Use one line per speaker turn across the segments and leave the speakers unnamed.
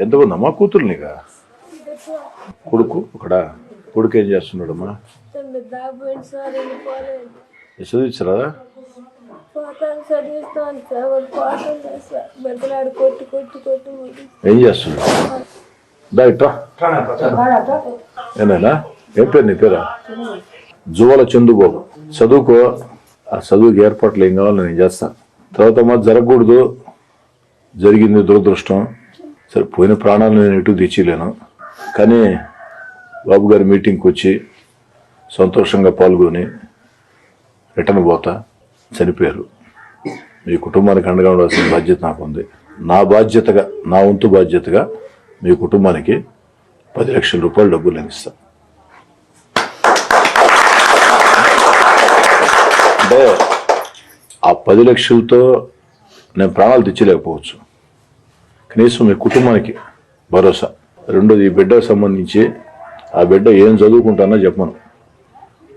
ఎంతమందమ్మా కూతురు నీగా కొడుకు ఇక్కడ కొడుకు ఏం చేస్తున్నాడమ్మా?
అమ్మా
చదివించరా ఏం చేస్తున్నాడు? దా ఇట్రా. ఏం పేరు నీ పేరా? జువల చందుబాబు. చదువుకో. ఆ చదువుకి ఏర్పాట్లు ఏం కావాలో నేను చేస్తాను తర్వాత మా జరగకూడదు. జరిగింది దురదృష్టం. సరే పోయిన ప్రాణాలు నేను ఎటు తెచ్చిలేను కానీ బాబు గారి మీటింగ్కి వచ్చి సంతోషంగా పాల్గొని రిటర్న్ పోతా చనిపోయారు. మీ కుటుంబానికి అండగా ఉండాల్సిన బాధ్యత నాకు ఉంది నా బాధ్యతగా నా వంతు బాధ్యతగా మీ కుటుంబానికి పది లక్షల రూపాయలు డబ్బులు నేను ఇస్తాను అంటే ఆ పది లక్షలతో నేను ప్రాణాలు తెచ్చలేకపోవచ్చు కనీసం మీ కుటుంబానికి భరోసా. రెండోది ఈ బిడ్డకు సంబంధించి ఆ బిడ్డ ఏం చదువుకుంటానో చెప్పను.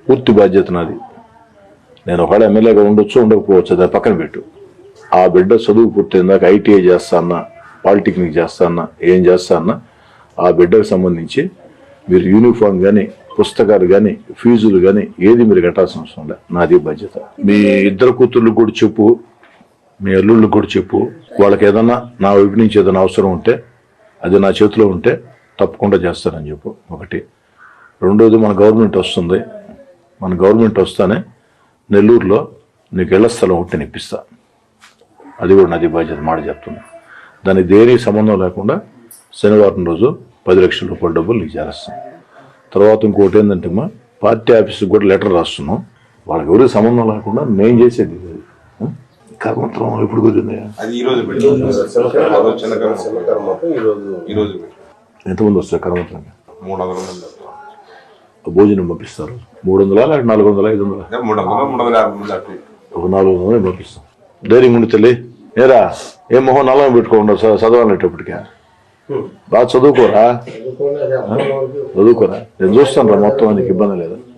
పూర్తి బాధ్యత నాది. నేను ఒకవేళ ఎమ్మెల్యేగా ఉండొచ్చు ఉండకపోవచ్చు దాని పక్కన పెట్టు. ఆ బిడ్డ చదువు పూర్తయిందాక ఐటీఐ చేస్తా అన్నా పాలిటెక్నిక్ చేస్తా అన్నా ఏం చేస్తా అన్నా ఆ బిడ్డకు సంబంధించి మీరు యూనిఫామ్ కానీ పుస్తకాలు కానీ ఫీజులు కానీ ఏది మీరు కట్టాల్సిన అవసరం లేదు నాది బాధ్యత. మీ ఇద్దరు కూతుర్లు కూడా చెప్పు మీ అల్లుళ్ళు కూడా చెప్పు. వాళ్ళకి ఏదన్నా నా వైపు నుంచి ఏదైనా అవసరం ఉంటే అది నా చేతిలో ఉంటే తప్పకుండా చేస్తానని చెప్పు. ఒకటి. రెండోది మన గవర్నమెంట్ వస్తుంది. మన గవర్నమెంట్ వస్తానే నెల్లూరులో నీకు ఇళ్ళ స్థలం ఒకటి నేను అది కూడా నది బాధ్యత మాట చెప్తున్నా. దానికి దేనికి సంబంధం లేకుండా శనివారం రోజు పది లక్షల రూపాయల డబ్బులు నీకు చేస్తాం తర్వాత ఇంకోటి ఏంటంటే అమ్మా పార్టీ ఆఫీస్కి కూడా లెటర్ రాస్తున్నాం. వాళ్ళకి ఎవరికి సంబంధం లేకుండా నేను చేసేది. కర్మంత్రం ఎప్పుడు కుదిరింది?
అది ఈ రోజు చిన్న కర్మ ఈ రోజు పెట్టారు.
ఎంతమంది వస్తారు కర్మంత్రంగా
మూడు వందల మంది
భోజనం పంపిస్తారు. మూడు వందల నాలుగు వందల ఐదు వందల
మూడు వందల మూడు వందల యాభై మంది అటు ఇటు.
ఒక నాలుగు వందలు పంపిస్తాం. ధైర్యం ఉండి తల్లి. ఏరా ఏ మొహం నల్లం పెట్టుకోండి చదవాలనేటప్పటికే. బాగా చదువుకోరా? చదువుకోరా? నేను చూస్తాను రా మొత్తం నీకు ఇబ్బంది లేదు.